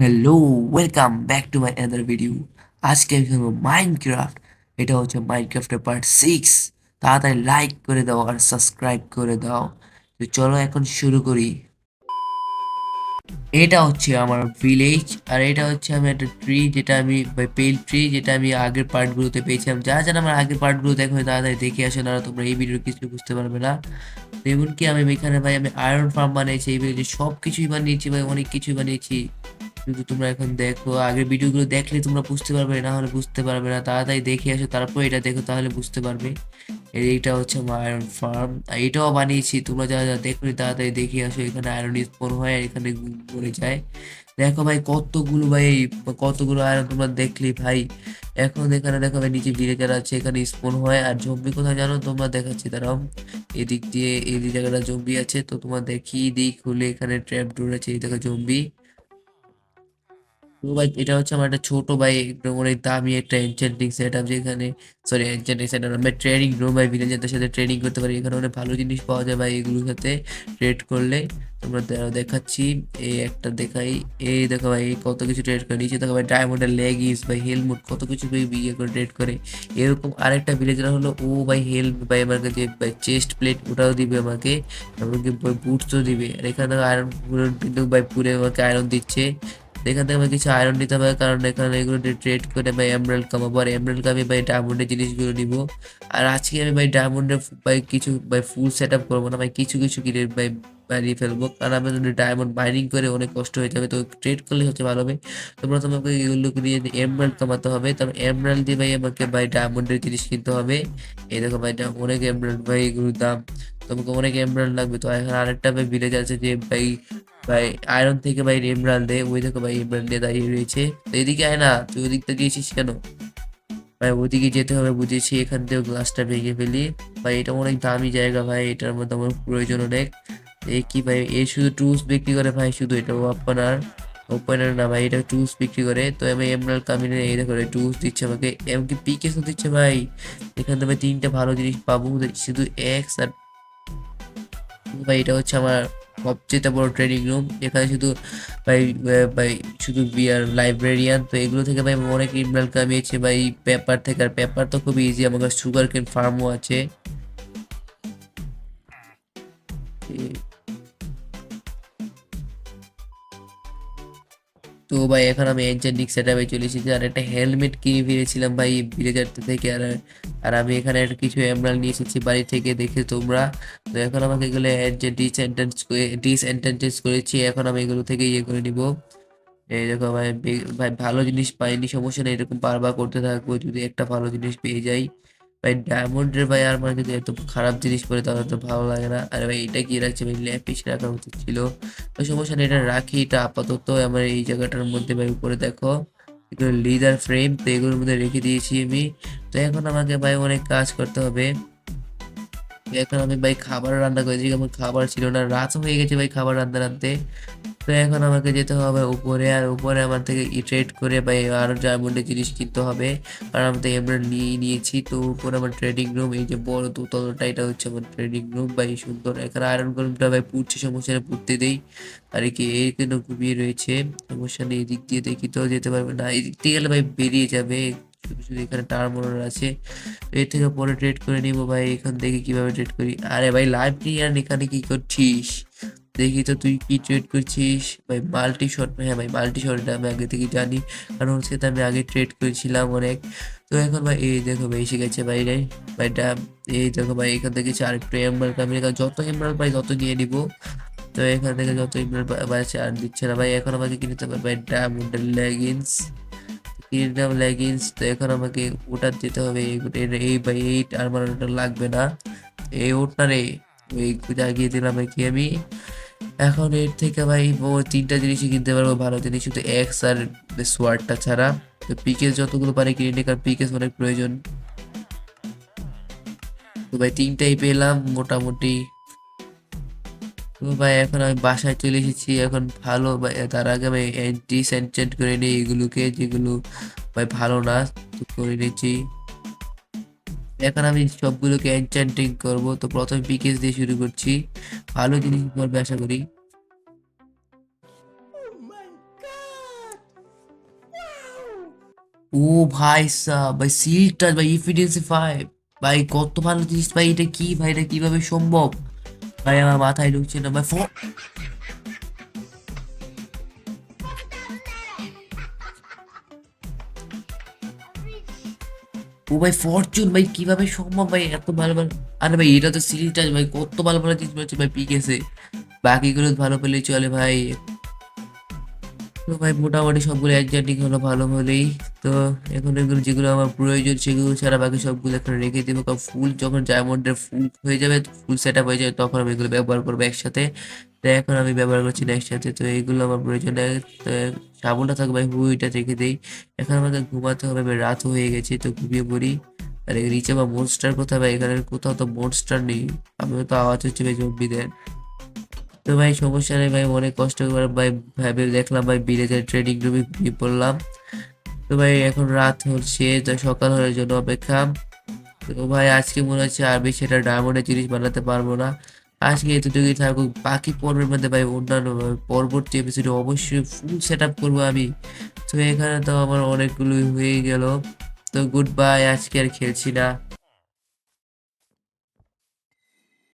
Hello welcome back to my another video আজকে আমি খেলব মাইনক্রাফট এটা হচ্ছে মাইনক্রাফটের পার্ট সিক্স তাড়াতাড়ি লাইক করে দাও আর সাবস্ক্রাইব করে দাও। তো চলো এখন শুরু করি। এটা হচ্ছে আমার ভিলেজ আর এটা হচ্ছে আমি একটা ট্রি যেটা আমি পেল ট্রি যেটা আমি আগের পার্টগুলোতে পেয়েছিলাম। যারা যারা আমার আগের পার্টগুলো দেখো, তাড়াতাড়ি দেখে আসো না তোমরা এই ভিডিওর কিছু বুঝতে পারবে না। এমনকি আমি এখানে ভাই, আমি আয়রন ফার্ম বানিয়েছি, এই ভিলেজে সব কিছুই বানিয়েছি ভাই, অনেক কিছুই বানিয়েছি। কিন্তু তোমরা এখন দেখো, আগের ভিডিওগুলো দেখলে তোমরা বুঝতে পারবে, না হলে বুঝতে পারবে না। তাড়াতাড়ি দেখে আসো, তারপর এটা দেখো, তাহলে বুঝতে পারবে। এইটা হচ্ছে আয়রন ফার্ম এটাও বানিয়েছি, তোমরা যারা যারা দেখো তাড়াতাড়ি দেখে আসো, এখানে আয়রন স্পন হয় আর এখানে পড়ে যায়। দেখো ভাই, কতগুলো ভাই, কতগুলো আয়রন তোমরা দেখলি ভাই। এখন এখানে দেখো ভাই, নিচে ভিলেজার আছে, এখানে স্পন হয়। আর জম্বি কোথায় জানো? তোমরা দেখাচ্ছি তারাও এদিক দিয়ে এই জায়গাটা জম্বি আছে, তো তোমার দেখি দিক খুলে এখানে ট্র্যাপ ডোর আছে এই দেখো জম্বি। তো ভাই, এটা হচ্ছে আমার একটা ছোট ভাই অনেক দামি একটা এনচেন্টিং সেট আপ যেখানে সরি এনচেন্টিং সেট আপ আমরা ট্রেনিং রুম ভাই ভিলেজারদের সাথে ট্রেনিং করতে পারি। এখানে অনেক ভালো জিনিস পাওয়া যায় ভাই এগুলোর সাথে ট্রেড করলে। তোমরা দেখাচ্ছি। এই একটা দেখাই। এই দেখো ভাই, কত কিছু ট্রেড করে। নিচে দেখো ভাই ডায়মন্ডের লেগিস ভাই হেলমেট কত কিছু ইয়ে করে ট্রেড করে। এরকম আরেকটা ভিলেজার হলো, ও ভাই হেল্প ভাই আমার কাছে, ভাই চেস্ট প্লেট ওটাও দিবে আমাকে। এমনকি বুটসও দিবে। আর এখানে আয়রন কিন্তু ভাই পুরে আমাকে আয়রন দিচ্ছে। এখান থেকে আমার কিছু আয়রন নিতে হবে, কারণ এখানে এগুলো ট্রেড করে ভাই এমরাল্ড কামাবো। আর এমরাল্ড কামিয়ে ভাই ডায়মন্ডের জিনিসগুলো নিবো। আর আজকে আমি ভাই ডায়মন্ডের ভাই কিছু, ভাই ফুল সেট আপ করব না, ভাই কিছু কিছু কিনে ভাই বানিয়ে ফেলব। কারণ আমি যদি ডায়মন্ড মাইনিং করে অনেক কষ্ট হয়ে যাবে, তো ট্রেড করলে হচ্ছে ভালো হবে। তো প্রথমে আমাকে এগুলোকে নিয়ে এমরাল্ড কামাতে হবে। তারপর এমরাল্ড দিয়ে ভাই আমাকে ভাই ডায়মন্ডের জিনিস কিনতে হবে। এই দেখো ভাই অনেক এমরাল্ড ভাই, এগুলোর দাম। তোমাকে অনেক এমরাল্ড লাগবে। তো এখন আরেকটা ভাই ভিলেজ আছে যে ভাই ভাই আয়রন থেকে ভাই এমরাল্ড দে ওই দেখো ভাই এমরাল্ড দিয়ে দাঁড়িয়ে রয়েছে। তো এদিকে আয় না, তুই ওদিকটা গিয়েছিস কেন? ভাই ওদিকে যেতে হবে, বুঝেছি। এখান থেকেও গ্লাসটা ভেঙে ফেলি। ভাই এটা অনেক দামি জায়গা ভাই, এটার মধ্যে আমার প্রয়োজন অনেক। এই কি ভাই এই শুধু টুলস বিক্রি করে ভাই, শুধু এটা ওপেনার ওপেনার না ভাই, এটা টুলস বিক্রি করে। তো আমি এমরাল্ড কামিনে, এই দেখো টুলস দিচ্ছে আমাকে। এমনকি পিকেসও দিচ্ছে ভাই। এখান থেকে তিনটা ভালো জিনিস পাবো শুধু এক্স আর ভাই, এটা হচ্ছে আমার সবচেয়ে বড় ট্রেনিং রুম এখানে শুধু ভাই ভাই, শুধু বিয়ার লাইব্রেরিয়ান তো এগুলো থেকে ভাই অনেক ইমেল কামিয়েছে ভাই পেপার থেকে। আর পেপার তো খুব ইজি আমার সুগার কেন ফার্মও আছে। তো ভাই, এখন আমি এনচেন্টিং সেটআপে চলে এসেছি আর একটা হেলমেট কিনে ফিরেছিলাম ভাই ভিলেজার থেকে আর আর আমি এখানে একটা কিছু এমরাল নিয়ে এসেছি বাড়ি থেকে দেখে তোমরা। তো এখন আমাকে এগুলো ডিসএন্টেন্স ডিসএন্টেন্স করেছি, এখন আমি এগুলো থেকে ইয়ে করে নিব। এই দেখো ভাই ভাই ভালো জিনিস পাইনি, সমস্যা নেই, এরকম বারবার করতে থাকব, যদি একটা ভালো জিনিস পেয়ে যাই। ভাই ডায়মন্ডের ভাই আর মানে যদি এত খারাপ জিনিস পড়ে তাহলে তো ভালো লাগে না। আর ভাই, এটা কি রাখছে ভাই? ল্যাপিস রাখা উচিত ছিল। তো সমস্যা এটা রাখি, এটা আপাতত আমার এই জায়গাটার মধ্যে ভাই, উপরে দেখো। এগুলো লিদার ফ্রেম তো এগুলোর মধ্যে রেখে দিয়েছি আমি। তো এখন আমাকে ভাই অনেক কাজ করতে হবে। এখন আমি ভাই খাবার রান্না করেছি আমার খাবার ছিল না রাত হয়ে গেছে ভাই খাবার রান্না রাঁধতে তো এখন আমাকে যেতে হবে উপরে, আর উপরে আমার থেকে ট্রেড করে ভাই আরও ডায়মন্ডের জিনিস কিনতে হবে। কারণ আমি তো আমরা নিয়ে নিয়েছি, তো উপরে আমার ট্রেডিং রুম এই যে বড় দোতলাটা, এটা হচ্ছে আমার ট্রেডিং রুম ভাই সুন্দর এখানে আয়রন রুমটা ভাই পুড়ছে সমস্যা নেই পুড়তে দেই। আর কি এখানে ঘুমিয়ে রয়েছে, সমস্যা নেই, এদিক দিয়ে দেখি তো যেতে পারবে না। এদিক দিয়ে গেলে ভাই বেরিয়ে যাবে এখানে টার্মোনার আছে। এর থেকে পরে ট্রেড করে নিবো ভাই, এখান থেকে কীভাবে ট্রেড করি? আরে ভাই লাইব্রেরিয়ান এখানে কি করছিস? দেখি তো তুই কি ট্রেড করছিস? ভাই মাল্টি শট হ্যাঁ ভাই মাল্টি শটটা আমি আগে থেকে জানি। কারণ হচ্ছে তো আমি আগে ট্রেড করেছিলাম অনেক। তো এখন ভাই, এই দেখো ভাই, এসে গেছে ভাই রে। ভাইটা এই দেখো ভাই, এখান থেকে কিছু আরেকটু এমরাল আমি যত এমরাল পাই তত নিয়ে নিব। তো এখান থেকে যত এমরাল পাচ্ছে আর দিচ্ছে না ভাই। এখন আমাকে কিনতে হবে ভাই ডায়মন্ডের লেগিংস কিনলাম লেগিংস তো এখন আমাকে ওটা দিতে হবে। এই ভাই, এই আর্মারটা লাগবে না। এই ওটা রে, ওই জাগিয়ে দিলাম আর কি আমি। এখন এর থেকে ভাই তিনটা জিনিসই কিনতে পারব, ভালো জিনিস শুধু এক্স আর সোয়ার্ডটা ছাড়া। তো পিকেস যতগুলো পারে কিনে নিই কারণ পিকেস অনেক প্রয়োজন। তো ভাই তিনটাই পেলাম মোটামুটি। তো ভাই এখন আমি বাসায় চলে এসেছি, এখন ভালো তার আগে আমি অ্যান্টি ডিসেন্টেন্ট করে নিই এগুলোকে, যেগুলো ভাই ভালো না করে নিয়েছি এখন আমি সবগুলোকে এনচ্যান্টিং করব। তো প্রথমে পিকেস দিয়ে শুরু করছি। ভালো জিনিস করবে আশা করি। ও ভাই সাহ ভাই সিলটা ভাই ইফিডেন্সি ফাইভ ভাই কত ভালো জিনিস, ভাই এটা কি, ভাই এটা কীভাবে সম্ভব? ভাই আমার মাথায় ঢুকছে না, ভাই ও ভাই ফরচুন ভাই, কীভাবে সম্ভব ভাই? এত ভালো ভালো আরে ভাই, এটা তো সিরিজটা ভাই, কত ভালো ভালো জিনিস পাচ্ছে ভাই পিকেছে বাকিগুলো ভালো পেলেই চলে ভাই। তো ভাই, মোটামুটি সবগুলো একজাটিক হলো ভালো হলেই তো এখন এগুলো যেগুলো আমার প্রয়োজন, সেগুলো ছাড়া বাকি সবগুলো এখন রেখে দেবো। কারণ ফুল যখন ডায়মন্ডের ফুল হয়ে যাবে ফুল সেট আপ হয়ে যাবে, তখন আমি এগুলো ব্যবহার করব একসাথে। তো এখন আমি ব্যবহার করছি না একসাথে, তো এইগুলো আমার প্রয়োজন সাবুনটা থাকবে ভাই হুইটা রেখে দেই। এখন আমাদের ঘুমাতে হবে রাত হয়ে গেছে, তো ঘুমিয়ে পড়ি। আর নিচে বা মনস্টার কোথায় ভাই? এখানে কোথাও তো মনস্টার নেই। আমিও তো আওয়াজ হচ্ছে ভাই জম্বিদের তো ভাই, সমস্যা নেই ভাই, অনেক কষ্ট করে ভাই, ভেবে দেখলাম ভাই বিলেজের ট্রেনিং রুমে ঘুমিয়ে পড়লাম। তো ভাই, এখন রাত হচ্ছে, তো সকাল হওয়ার জন্য অপেক্ষা। তো ভাই, আজকে মনে হচ্ছে বেশি এটা ডায়মন্ডের জিনিস বানাতে পারব না। আজকে এতটুকুই থাকুক। বাকি পর্বের মধ্যে ভাই অন্যান্য পরবর্তী এপিসোডে অবশ্যই ফুল সেট আপ করব আমি। তো এখানে তো আমার অনেকগুলোই হয়ে গেল। তো গুড বাই আজকে আর খেলছি না।